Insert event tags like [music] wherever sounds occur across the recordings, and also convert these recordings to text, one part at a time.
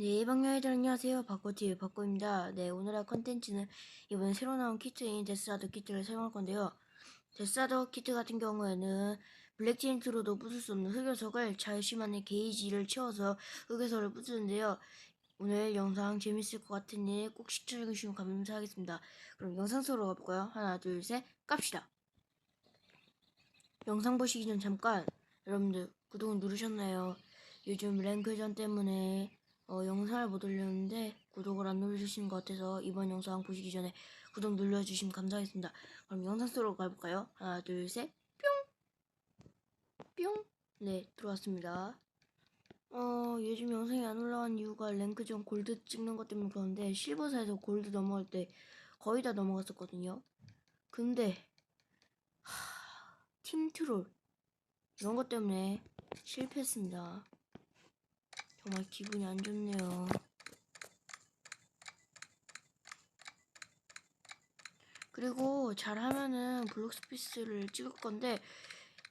네, 방명이들 안녕하세요. 바코TV 바코입니다. 네, 오늘의 컨텐츠는 이번에 새로 나온 키트인 데스하드 키트를 사용할 건데요. 데스하드 키트 같은 경우에는 블랙진트로도 부술 수 없는 흑요석을 자유시만의 게이지를 채워서 흑요석을 부수는데요. 오늘 영상 재밌을 것 같으니 꼭 시청해주시면 감사하겠습니다. 그럼 영상 속으로 가볼까요? 하나, 둘, 셋, 갑시다. 영상 보시기 전 잠깐 여러분들 구독 누르셨나요? 요즘 랭크전 때문에 어, 영상을 못 올렸는데 구독을 안 눌러주신 것 같아서 이번 영상 보시기 전에 구독 눌러주시면 감사하겠습니다. 그럼 영상 속으로 가볼까요? 하나, 둘, 셋, 뿅! 뿅! 네, 들어왔습니다. 어, 요즘 영상이 안 올라간 이유가 랭크전 골드 찍는 것 때문에 그런데 실버사에서 골드 넘어갈 때 거의 다 넘어갔었거든요. 근데 하, 팀 트롤 이런 것 때문에 실패했습니다. 정말 기분이 안 좋네요. 그리고 잘하면은 블록스피스를 찍을 건데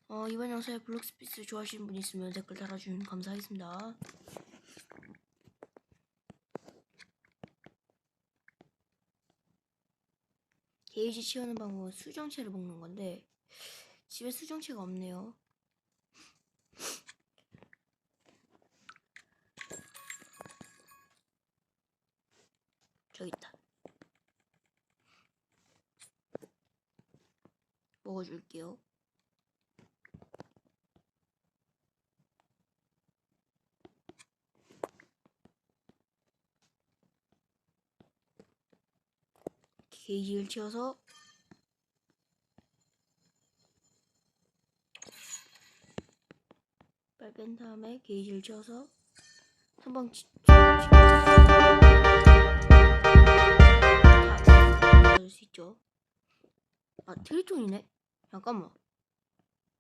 어, 이번 영상에 블록스피스 좋아하시는 분 있으면 댓글 달아주면 감사하겠습니다. 게이지 채우는 방법은 수정체를 먹는 건데 집에 수정체가 없네요. 저기 있다. 먹어줄게요. 게이지를 채워서 빨뺀 다음에 게이지를 채워서 한번 치, 받 을수 있죠. 아 트리톤이네. 잠깐만.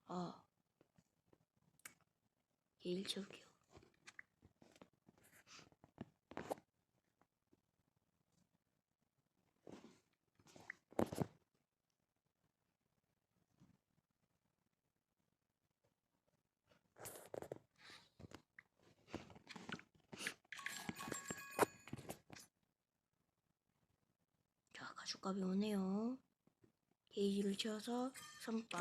아 게이지를 채울게요. 자, 가죽값이 오네요. 게이지를 채워서 선빵.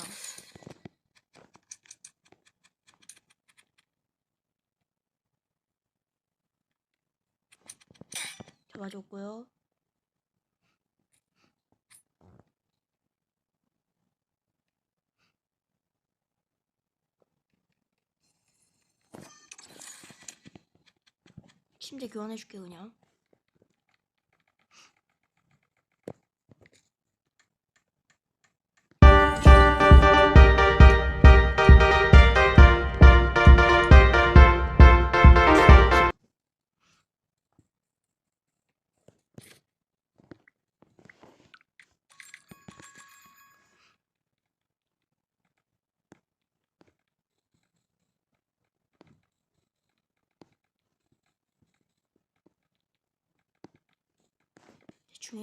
잡아줬고요. 침대 교환해줄게 그냥. 대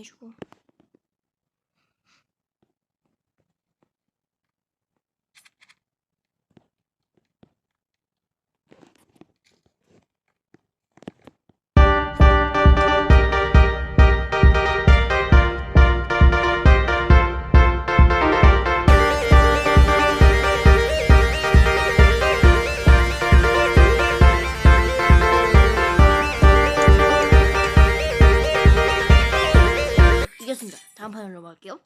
넘어갈게요.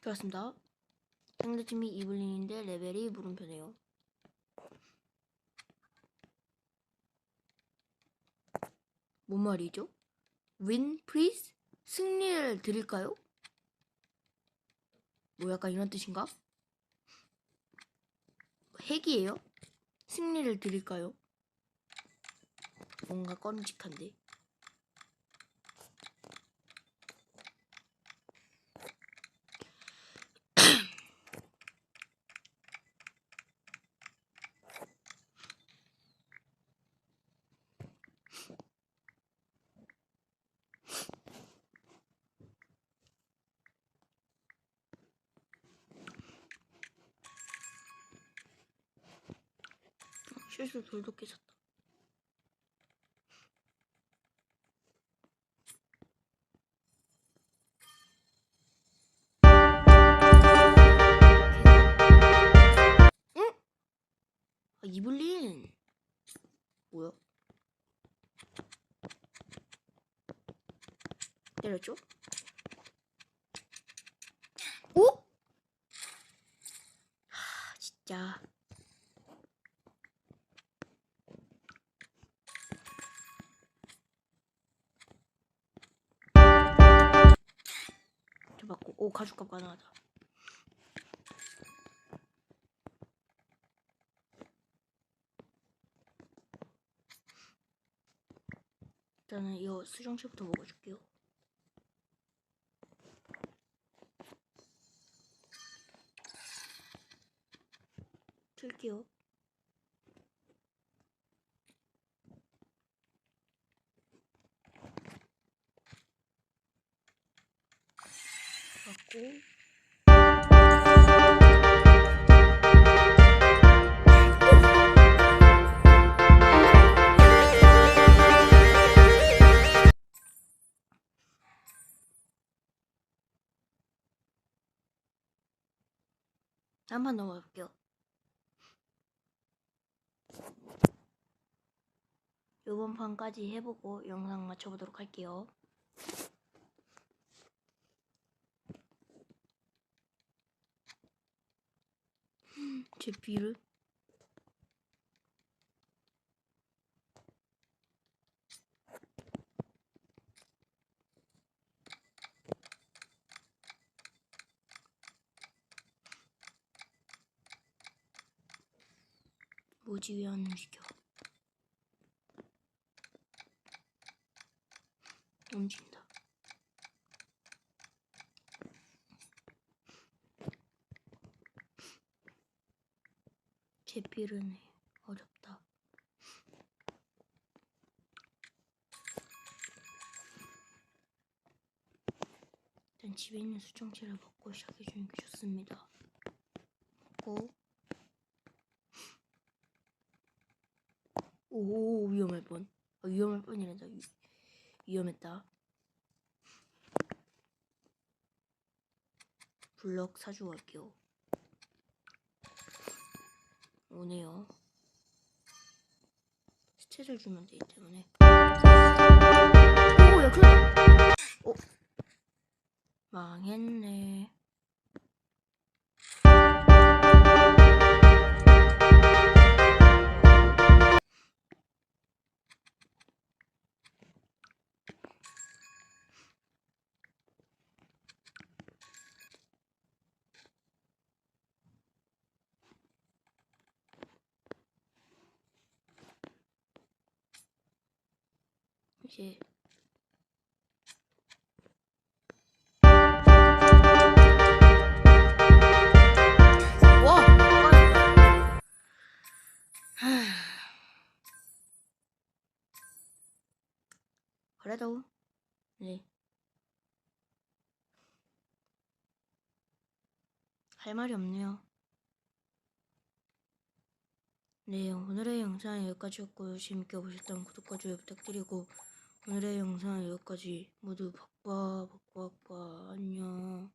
좋았습니다. 상대팀이 이블린인데 레벨이 물음표네요. 뭔 말이죠? 윈 프리즈? 승리를 드릴까요? 뭐 약간 이런 뜻인가? 핵이에요? 승리를 드릴까요? 뭔가 꺼림직한데. 실수 돌도 깨졌다. 응? 아, 이블린. 뭐야? 때렸죠? 오? 하, 진짜. 오 가죽값 가능하다. 일단은 이거 수정체부터 먹어줄게요. 틀게요. 갖고 한번 넘어볼게요. 요번 판까지 해보고 영상 맞춰보도록 할게요. 제 비를 뭐지 왜 안 움직여? 움직인다. 제필은 어렵다. 일단 집에 있는 수정체를 먹고 시작해주는 게 좋습니다. 먹고 오 위험할 뻔. 아, 위험할 뻔이란다. 위, 위험했다. 블럭 사주고 갈게요. 오네요. 스탯을 주면 되기 때문에. 오, 야, 큰일 났다. 어? 망했네. 하... [sighs] 그래도 네. 할 말이 없네요. 네, 오늘의 영상은 여기까지였고요. 재밌게 보셨다면 구독과 좋아요 부탁드리고 오늘의 영상은 여기까지. 모두 박바 박바 박바 안녕